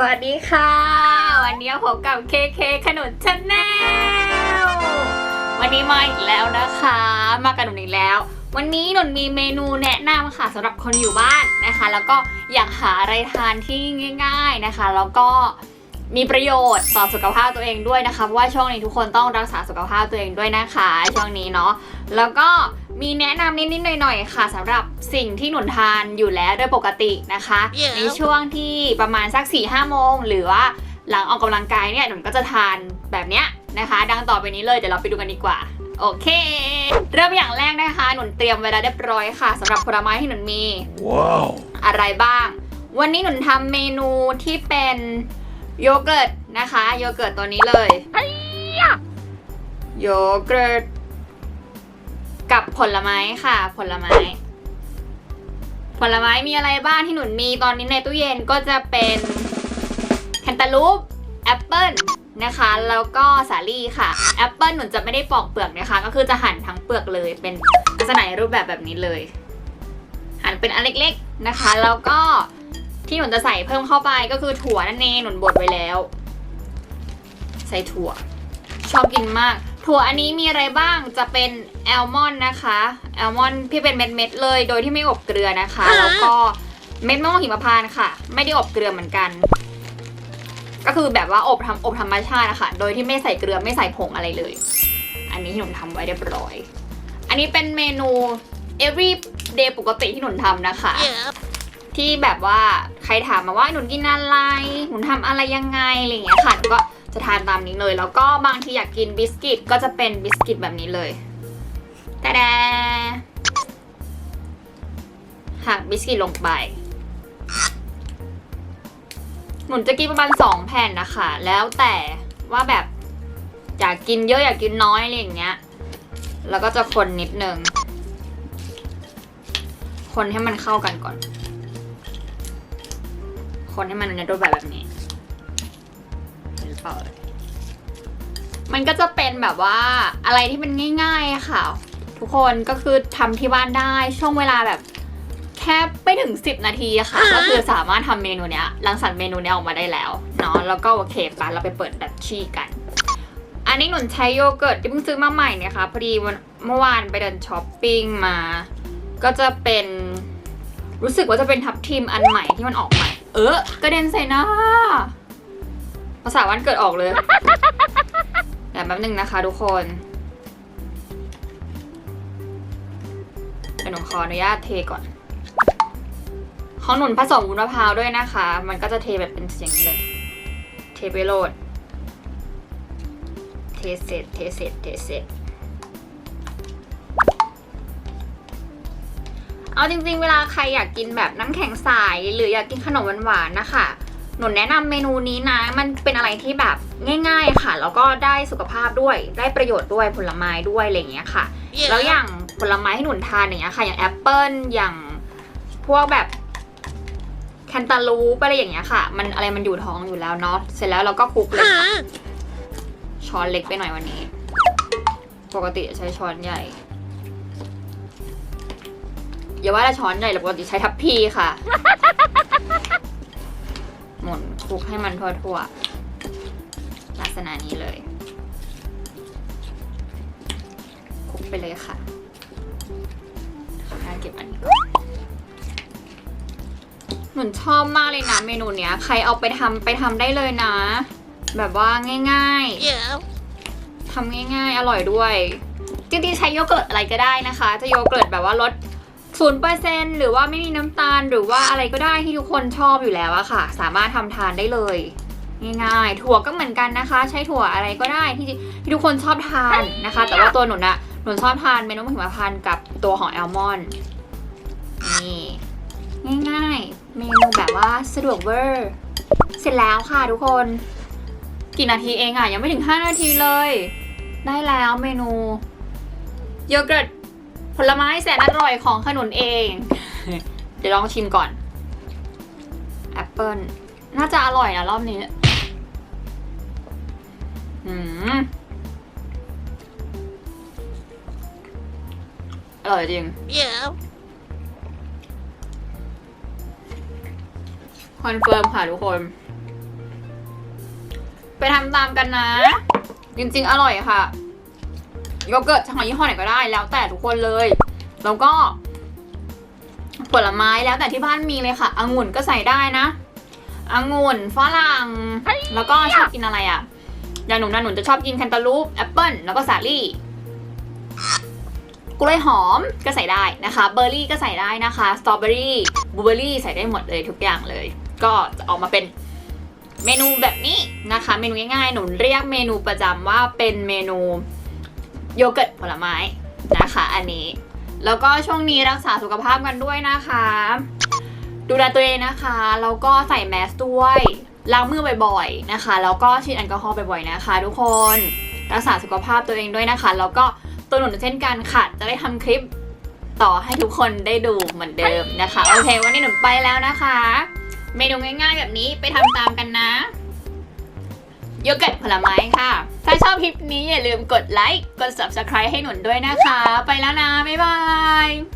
สวัสดีค่ะ วันนี้พบกับเคเคขนุนชาแนลวันนี้มาอีกแล้วนะคะ มากับหนุนอีกแล้ว วันนี้หนุนมีเมนูแนะนำค่ะสำหรับคนอยู่บ้านนะคะ แล้วก็อยากหาอะไรทานที่ง่าย ๆนะคะ แล้วก็ มีประโยชน์ต่อสุขภาพตัวเองด้วยนะคะเพราะว่าช่วงนี้ทุกคนต้องรักษาสุขภาพตัวเองด้วยนะคะ ช่วงนี้เนาะแล้วก็มีแนะนำนิดๆหน่อยๆค่ะสำหรับสิ่งที่หนุนทานอยู่แล้วโดยปกตินะคะ Yeah. ในช่วงที่ประมาณสัก4ี่ห้าโมง หรือว่าหลังออกกำลังกายเนี่ยหนุนก็จะทานแบบเนี้ยนะคะ ดังต่อไปนี้เลยเดี๋ยวเราไปดูกันดีกว่าโอเค เริ่มอย่างแรกนะคะ หนุนเตรียมไว้แล้วเรียบร้อยค่ะสำหรับผลไม้ที่หนุนมี Wow. อะไรบ้าง วันนี้หนุนทำเมนูที่เป็น โยเกิร์ตนะคะ โยเกิร์ตตัวนี้เลยโยเกิร์ตกับผลไม้ค่ะ ผลไม้ ผลไม้มีอะไรบ้างที่หนุนมีตอนนี้ในตู้เย็นก็จะเป็นแคนตาลูปแอปเปิลนะคะ แล้วก็สาลี่ค่ะแอปเปิลหนุนจะไม่ได้ปอกเปลือกนะคะ ก็คือจะหั่นทั้งเปลือกเลยเป็นลักษณะในรูปแบบแบบนี้เลย หั่นเป็นอันเล็กๆนะคะ แล้วก็ ที่หนุนจะใส่เพิ่มเข้าไปก็คือถั่วนั่นเองหนุนบดไว้แล้ว ใส่ถั่ว ชอบกินมาก ถั่วอันนี้มีอะไรบ้างจะเป็นแอลมอนด์นะคะแอลมอนด์ที่เป็นเม็ดๆเลย โดยที่ไม่อบเกลือนะคะ แล้วก็เม็ดมะม่วงหิมพานต์ค่ะ ไม่ได้อบเกลือเหมือนกัน ก็คือแบบว่าอบทำอบธรรมชาตินะคะโดยที่ไม่ใส่เกลือไม่ใส่ผงอะไรเลย อันนี้ที่หนุนทำไว้เรียบร้อย อันนี้เป็นเมนู every day ปกติที่หนุนทำนะคะ Yeah. ที่แบบว่าใครถามมาว่าหนุนกินอะไรหนุนทำอะไรยังไงอะไรอย่างเงี้ยค่ะหนูก็จะทานตามนี้เลย แล้วก็บางทีอยากกินบิสกิตก็จะเป็นบิสกิตแบบนี้เลยแต่แดหักบิสกิตลงไปหนุนจะกินประมาณสองแผ่นนะคะ แล้วแต่ว่าแบบอยากกินเยอะอยากกินน้อยอะไรอย่างเงี้ย แล้วก็จะคนนิดนึง คนให้มันเข้ากันก่อน คนให้มันในรูปแบบแบบนี้เห็นเปล่ามันก็จะเป็นแบบว่าอะไรที่มันง่าย ๆค่ะ ทุกคนก็คือทำที่บ้านได้ช่วงเวลาแบบแค่ไม่ถึง 10 นาทีค่ะ ก็คือสามารถทำเมนูเนี้ยรังสรรค์เมนูเนี้ยออกมาได้แล้วเนาะแล้วก็โอเคปะเราไปเปิดดัชชี่กัน อันนี้หนุนใช้โยเกิร์ตที่เพิ่งซื้อมาใหม่เนี่ยค่ะพอดีวันเมื่อวานไปเดินช้อปปิ้งมา ก็จะเป็นรู้สึกว่าจะเป็นทับทิมอันใหม่ที่มันออกใหม่ เออกระเด็นใส่หน้า ภาษาวันเกิดออกเลยแต่แป๊บนึงนะคะทุกคนเดี๋ยวหนูขออนุญาตเทก่อนขอหนุนผสมวุ้นมะพร้าวด้วยนะคะ มันก็จะเทแบบเป็นเสียงนี้เลย เทไปโหลด เทเสร็จ เทเสร็จ เทเสร็จ เอาจริงๆ เวลาใครอยากกินแบบน้ำแข็งใสหรืออยากกินขนมหวานๆนะคะหนูแนะนำเมนูนี้นะ มันเป็นอะไรที่แบบง่าย ๆค่ะ แล้วก็ได้สุขภาพด้วย ได้ประโยชน์ด้วยผลไม้ด้วยอะไรอย่างเงี้ยค่ะ Yeah. แล้วอย่างผลไม้ที่หนุนทานอย่างเงี้ยค่ะ อย่างแอปเปิลอย่างพวกแบบแคนตาลูปอะไรอย่างเงี้ยค่ะ มันอะไรมันอยู่ท้องอยู่แล้วเนาะ เสร็จแล้วเราก็คลุกเลยค่ะ Huh? ช้อนเล็กไปหน่อยวันนี้ ปกติใช้ช้อนใหญ่ อย่าว่าแต่ช้อนใหญ่เลยปกติใช้ทัพพีค่ะ หมุนคลุกให้มันทั่วๆลักษณะนี้เลยคลุกไปเลยค่ะขออนุญาตเก็บอันนี้ก่อนหนุนชอบมากเลยนะเมนูเนี้ย ใครเอาไปทำไปทำได้เลยนะ แบบว่าง่ายๆ Yeah. ทำง่ายๆ อร่อยด้วยจริงๆใช้โยเกิร์ตอะไรก็ได้นะคะ จะโยเกิร์ตแบบว่าลด ศูนย์เปอร์เซ็นหรือว่าไม่มีน้ำตาลหรือว่าอะไรก็ได้ที่ทุกคนชอบอยู่แล้วอะค่ะ สามารถทำทานได้เลย ง่ายๆ ถั่วก็เหมือนกันนะคะ ใช้ถั่วอะไรก็ได้ที่ที่ทุกคนชอบทานนะคะ แต่ว่าตัวหนุนอะหนุนชอบทานเมนูหิมพานต์กับตัวของแอลมอนด์นี่ง่ายๆ เมนูแบบว่าสะดวกเวอร์ เสร็จแล้วค่ะทุกคนกี่นาทีเองอะยังไม่ถึง 5 นาทีเลย ได้แล้วเมนู โยเกิร์ต ผลไม้แสนอร่อยของขนุนเอง เดี๋ยวลองชิมก่อนแอปเปิลน่าจะอร่อยนะรอบนี้อืมอร่อยจริง Yeah. คอนเฟิร์มค่ะทุกคนทำตามกันนะ จริงๆ อร่อยค่ะ โยเกิร์ตทางยี่ห้อไหนก็ได้แล้วแต่ทุกคนเลย แล้วก็ผลไม้แล้วแต่ที่บ้านมีเลยค่ะองุ่นก็ใส่ได้นะองุ่นฝรั่งแล้วก็ชอบกินอะไรอะอย่างหนูนะหนูจะชอบกินแคนตาลูปแอปเปิลแล้วก็สาลี่กล้วยหอมก็ใส่ได้นะคะ เบอร์รี่ก็ใส่ได้นะคะสตรอเบอรี่บลูเบอร์รี่ใส่ได้หมดเลยทุกอย่างเลย ก็จะออกมาเป็นเมนูแบบนี้นะคะ เมนูง่ายๆหนูเรียกเมนูประจำว่าเป็นเมนู โยเกิร์ตผลไม้นะคะ อันนี้ แล้วก็ช่วงนี้รักษาสุขภาพกันด้วยนะคะ ดูแลตัวเองนะคะ แล้วก็ใส่แมสด้วยล้างมือบ่อยๆนะคะ แล้วก็ฉีดแอลกอฮอล์บ่อยๆนะคะ ทุกคนรักษาสุขภาพตัวเองด้วยนะคะ แล้วก็ตัวหนุนเช่นกันค่ะ จะได้ทำคลิปต่อให้ทุกคนได้ดูเหมือนเดิมนะคะ โอเค วันนี้หนุนไปแล้วนะคะ เมนูง่ายๆแบบนี้ไปทำตามกันนะ โยเกิร์ตผลไม้ค่ะ ถ้าชอบคลิปนี้อย่าลืมกดไลค์ กด subscribe ให้หนุนด้วยนะคะ ไปแล้วนะ บ๊ายบาย